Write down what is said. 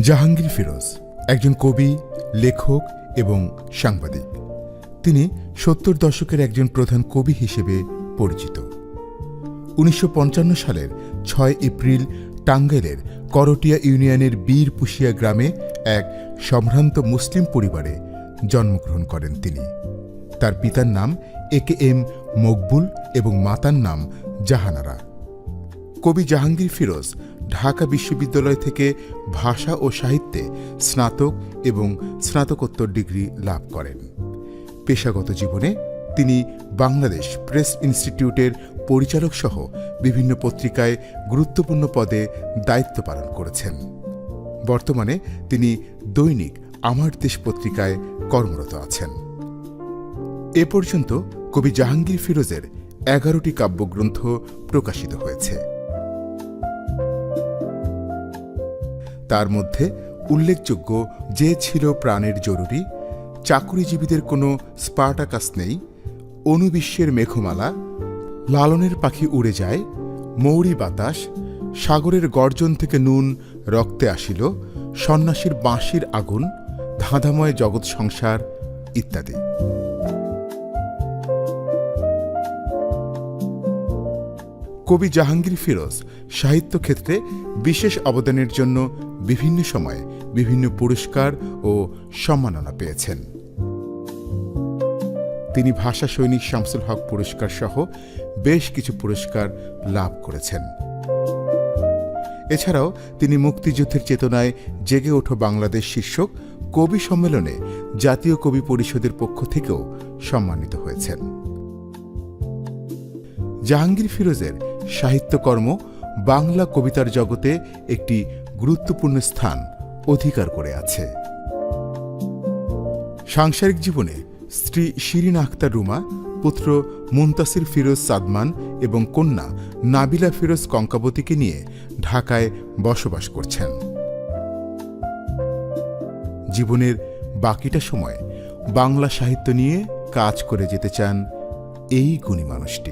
জাহাঙ্গীর ফিরোজ, একজন কবি, লেখক এবং সাংবাদিক। তিনি সত্তর দশকের একজন প্রধান কবি হিসেবে পরিচিত। উনিশশো পঞ্চান্ন সালের ছয় এপ্রিল টাঙ্গাইলের করটিয়া ইউনিয়নের বীরপুশিয়া গ্রামে এক সম্ভ্রান্ত মুসলিম পরিবারে জন্মগ্রহণ করেন তিনি। তার পিতার নাম এ কে এম মকবুল এবং মাতার নাম জাহানারা। কবি জাহাঙ্গীর ফিরোজ ঢাকা বিশ্ববিদ্যালয় থেকে ভাষা ও সাহিত্যে স্নাতক এবং স্নাতকোত্তর ডিগ্রি লাভ করেন। পেশাগত জীবনে তিনি বাংলাদেশ প্রেস ইনস্টিটিউটের পরিচালক সহ বিভিন্ন পত্রিকায় গুরুত্বপূর্ণ পদে দায়িত্ব পালন করেছেন। বর্তমানে তিনি দৈনিক আমার দেশ পত্রিকায় কর্মরত আছেন। এ পর্যন্ত কবি জাহাঙ্গীর ফিরোজের এগারোটি কাব্যগ্রন্থ প্রকাশিত হয়েছে। তার মধ্যে উল্লেখযোগ্য যে ছিল প্রাণের জরুরি, চাকুরিজীবীদের কোনো স্পার্টাকাস নেই অনুবিশ্বের মেঘমালা, লালনের পাখি উড়ে যায়, মৌরি বাতাস, সাগরের গর্জন থেকে নুন রক্তে আসিল, সন্ন্যাসীর বাঁশির আগুন, ধাঁধাময় জগৎ সংসার ইত্যাদি। কবি জাহাঙ্গীর ফিরোজ সাহিত্য ক্ষেত্রে বিশেষ অবদানের জন্য বিভিন্ন সময়ে বিভিন্ন পুরস্কার ও সম্মাননা পেয়েছেন। তিনি ভাষা সৈনিক শামসুল হক পুরস্কার সহ বেশ কিছু পুরস্কার লাভ করেছেন। এছাড়াও তিনি মুক্তিযুদ্ধের চেতনায় জেগে ওঠো বাংলাদেশ শীর্ষক কবি সম্মেলনে জাতীয় কবি পরিষদের পক্ষ থেকেও সম্মানিত হয়েছেন। জাহাঙ্গীর ফিরোজের সাহিত্যকর্ম বাংলা কবিতার জগতে একটি গুরুত্বপূর্ণ স্থান অধিকার করে আছে। সাংসারিক জীবনে স্ত্রী শিরিন আখতার রুমা, পুত্র মুন্তাসির ফিরোজ সাদমান এবং কন্যা নাবিলা ফিরোজ কঙ্কাবতীকে নিয়ে ঢাকায় বসবাস করছেন। জীবনের বাকিটা সময় বাংলা সাহিত্য নিয়ে কাজ করে যেতে চান এই গুণী মানুষটি।